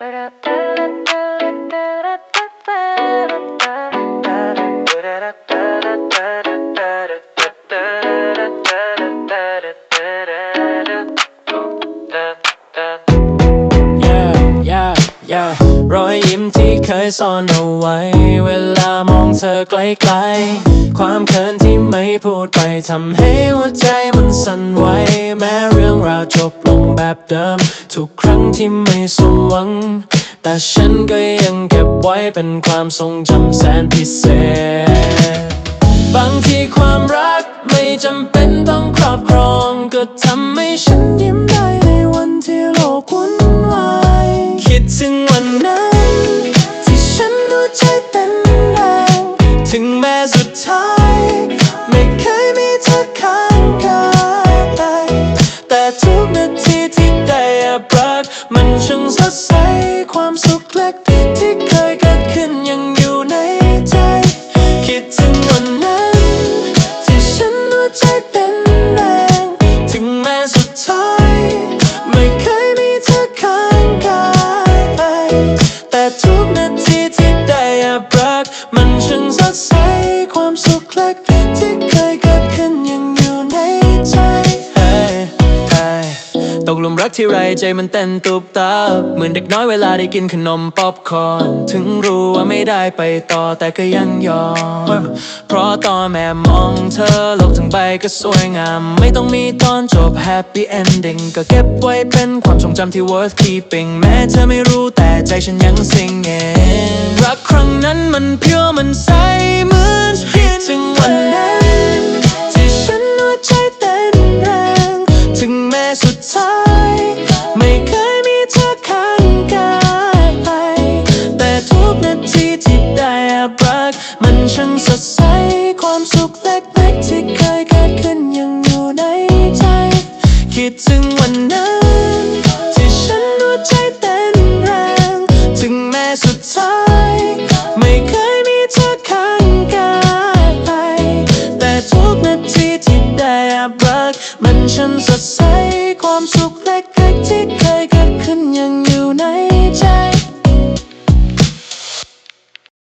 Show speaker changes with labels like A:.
A: yeah, yeah, yeah รอยยิ้มที่เคยซ่อนเอาไว้ เวลามองเธอไกลๆ ความเขินที่ไม่พูดไปทำให้หัวใจมันสั่นไหวแม้เรื่องราวจบลงแบบเดิม ทุกครั้งที่ไม่สมหวัง แต่ฉันก็ยังเก็บไว้เป็นความทรงจำแสนพิเศษ บางทีความรักไม่จำเป็นต้องครอบครอง ก็ทำให้ฉันยิ้มได้ในวันที่โลกวุ่นวายคิดถึง ถึงแม้สุดท้าย ไม่เคยมีเธอข้างกายแต่ทุกนาทีที่ได้แอบรัก มันช่างสดใสความสุขเล็ก ดใสความสุข ตกหลุมรักที่ไรใจมันเต้นตุบตับเหมือนเด็กน้อยเวลาได้กินขนมป๊อปคอร์นถึงรู้ว่าไม่ได้ไปต่อแต่ก็ยังยอม เพราะตอนแม่มองเธอโลกทั้งใบก็สวยงาม ไม่ต้องมีตอนจบ happy ending ก็เก็บไว้เป็นความทรงจำที่ worth keeping แม้เธอไม่รู้แต่ใจฉันยัง singing รักครั้งนั้นมันเพียวมันใส มันช่างสดใส ความสุขเล็กๆที่เคยเกิดขึ้นยังอยู่ในใจ คิดถึงวันนั้น ที่ฉันรู้ใจเต้นแรง ถึงแม้สุดท้าย ไม่เคยมีเธอข้างกายไป แต่ทุกนาทีที่ได้อับรัก มันช่างสดใส ความสุขเล็กๆที่